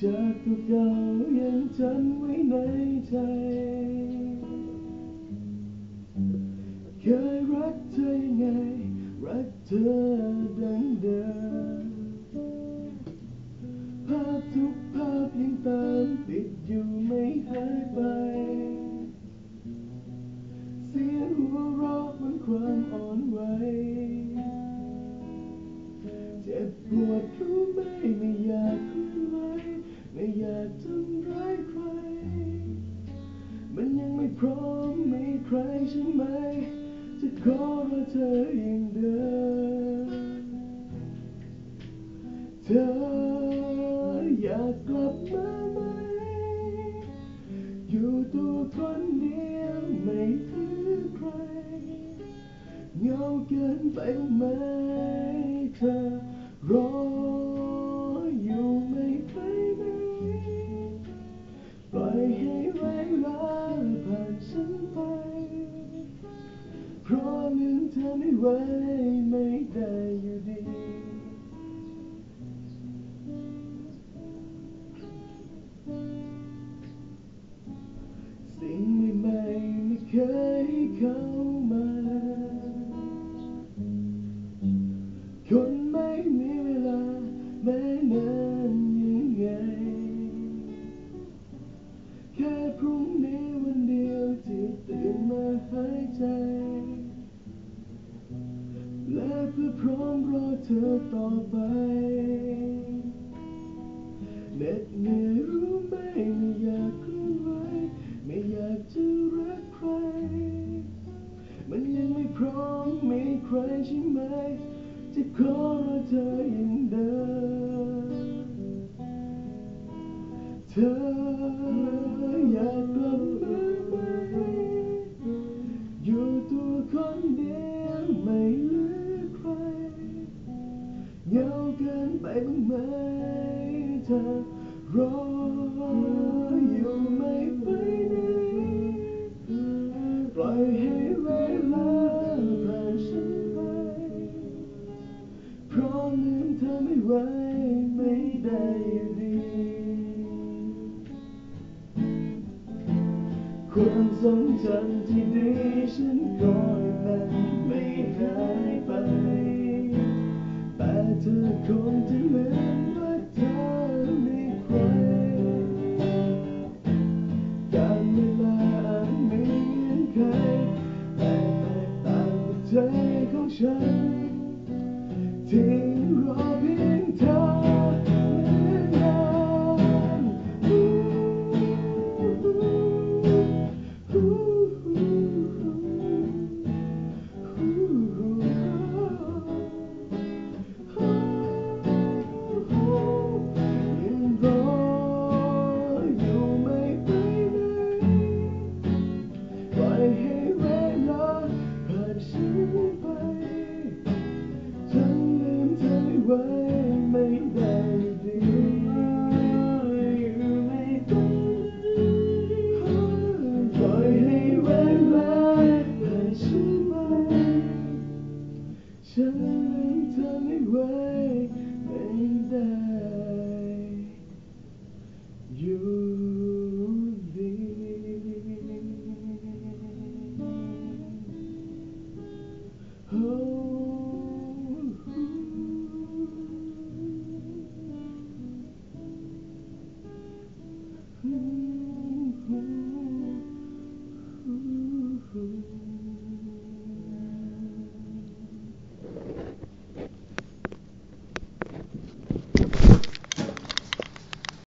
ชาติเก่าๆยังจำไว้ในใจ เคยรักเธอยังไง รักเธอดังเดิมภาพทุกภาพยังตามติดอยู่ไม่หายไป เสียงหัวเราะบนความอ่อนไหวเจ็บปวดรู้ไหมไม่อยาก อยากทำร้ายใคร มันยังไม่พร้อมมีใครใช่ไหม จะขอรอเธออย่างเดิมเธออยากกลับมาไหม อยู่ตัวคนเดียวไม่เหลือใครเหงาเกินไปไหมเธอรอ มเธอไม่ไหวไม่ไพร้อมรอเธอต่อไปเหน็ดเหนื่อยรู้ไหมไม่อยากเคลื่อนไหวไม่อยากจะรักใคร มันยังไม่พร้อมมีใครใช่ไหม จะขอรอเธออย่างเดิมเธออยากกลับมาไหมอยู่ตัวคนเดียว นไหมเธอรออยู่ไม่ไปไหนปล่อยให้เวลาผ่านฉันไป เพราะลืมเธอไม่ไหวไม่ได้ดีความทรงจำที่ดีฉันก็ยังไม่หายไป แต่เธอคงางกั เธอ